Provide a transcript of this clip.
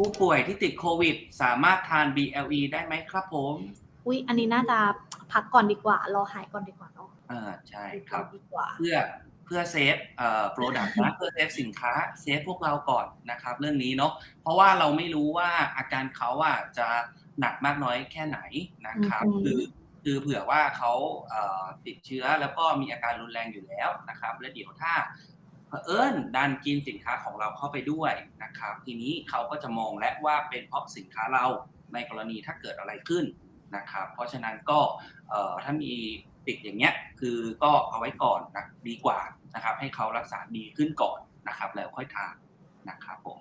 ผู้ป่วยที่ติดโควิด สามารถทาน BLE ได้ไหมครับผม อุ้ยอันนี้น่าจะพักก่อนดีกว่า รอหายก่อนดีกว่าเนาะอ่าใช่ครับ ดีกว่า เพื่อเพื่อเซฟเอ่อโปรดักต์นะเพื่อเซฟสินค้าเซฟพวกเราก่อนนะครับ เรื่องนี้เนาะเพราะว่าเราไม่รู้ว่าอาการเขาอะจะหนักมากน้อยแค่ไหนนะครับอืมคือคือเผื่อว่าเขาเอ่อติดเชื้อแล้วก็มีอาการรุนแรงอยู่แล้วนะครับ และเดี๋ยวถ้า เผอิญดันกินสินค้าของเราเข้าไปด้วยนะครับ ทีนี้เขาก็จะมองและว่าเป็นเพราะสินค้าเราในกรณีถ้าเกิดอะไรขึ้นนะครับ เพราะฉะนั้นก็ถ้ามีติดอย่างเงี้ยคือก็เอาไว้ก่อนนะดีกว่านะครับ ให้เขารักษาดีขึ้นก่อนนะครับ แล้วค่อยทานนะครับผม